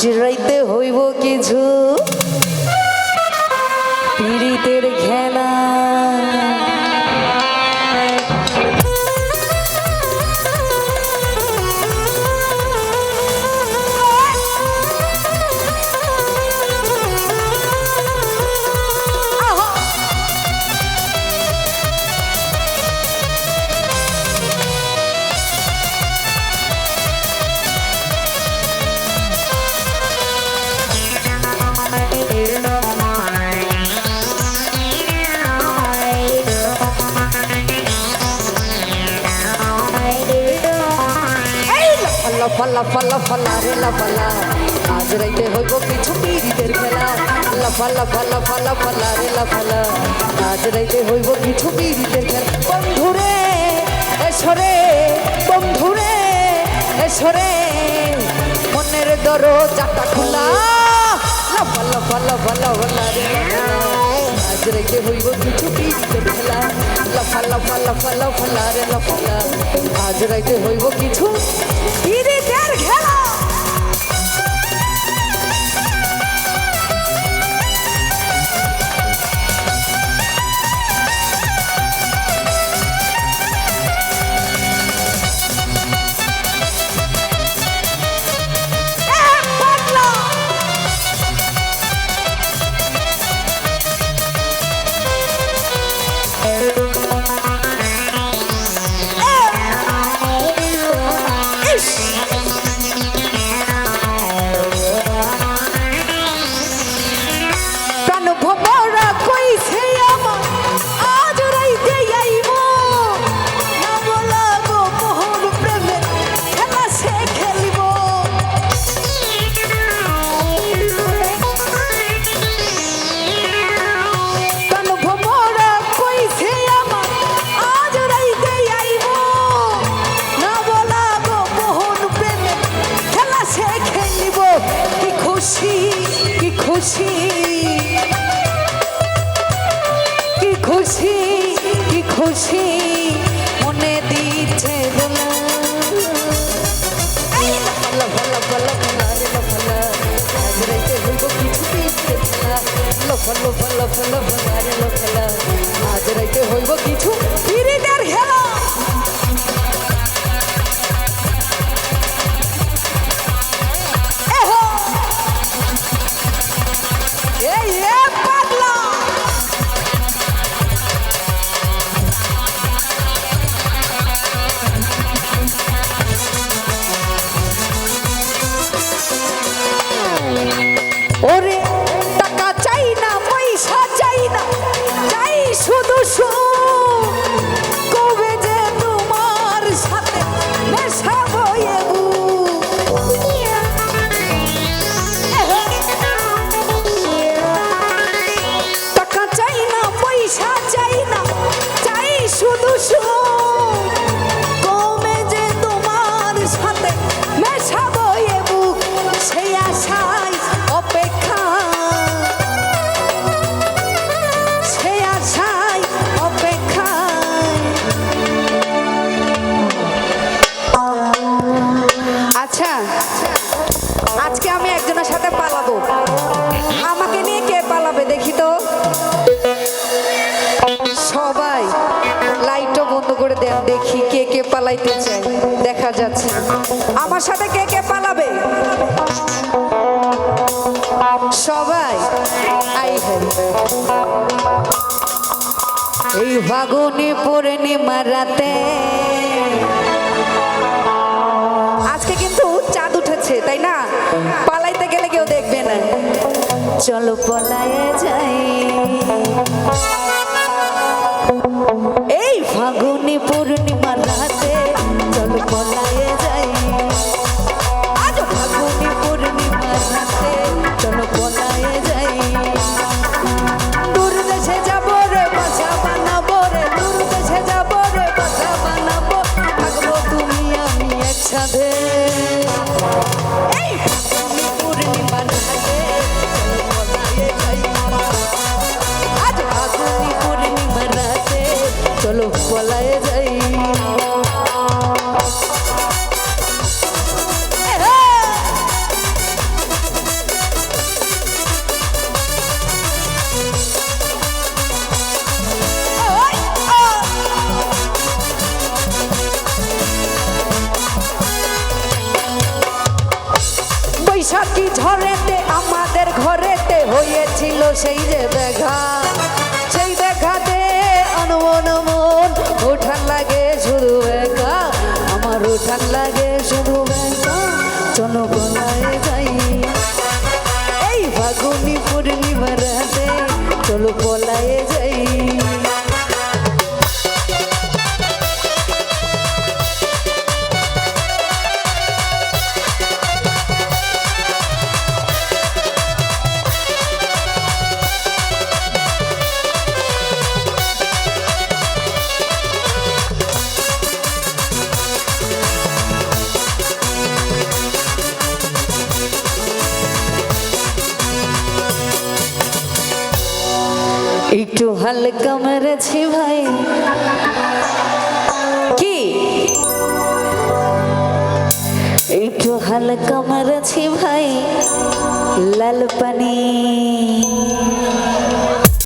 আজ রাইতে হইব কিছু? পীড়িতের খেলা লাফালা ফালা ফালা রে লাফালা আজ রাইতে হইব কিছু পীড়িতের খেলা। লাফালা ফালা ফালা ফালা রে লাফালা আজ রাইতে হইব কিছু পীড়িতের খেলা। বন্ধুরে এসরে বন্ধুরে এসরে মনের দরজাটা খোলা। লাফালা ফালা ফালা ফালা রে রাইতে হইব কিছু পীড়িতের খেলা লফা লফা লফা লফা রে লাফালা আজ রাইতে হইব কিছু খেলা কি খুশি? কি খুশি? কি খুশি? মনে দিচ্ছে দোলা এই লাফালা ফালা ফালা ফালা রে লাফালা আজ রাইতে হইব ফালা রে লাফালা হইব কিছু পিরিতের খেলা এহো দেখি কে কে পালাইতে চায়। দেখা যাচ্ছে। আমার সাথে কে কে পালাবে? সবাই আই এই ফাগুনে পূর্ণিমা রাতে আজকে কিন্তু চাঁদ উঠেছে, তাই না? পালাইতে গেলে কেউ দেখবে না। চলো পলায় যাই। ফাগুনি পূর্ণিমা রাতে চলো পলায়ে যাই। আজ ফাগুনি পূর্ণিমা রাতে চলো পলায়ে যাই। দূর দেশে যাব রে বাসা বানাবো রে দূর দেশে যাব রে বাসা বানাবো। থাকব তুমি আমি একসাথে। এই! ফাগুনি পূর্ণিমা সেই যে দেখা সেই দেখাতে অনমন মন, উঠান লাগে শুধু একা, আমার উঠান লাগে শুধু একা চলো বলায় যাই। এই ফাগুনি পূর্ণিমা রাতে চলো পলায় যাই। একটু হালকা মেরেছি ভাই। কি? একটু হালকা মেরেছি ভাই। লাল পানি।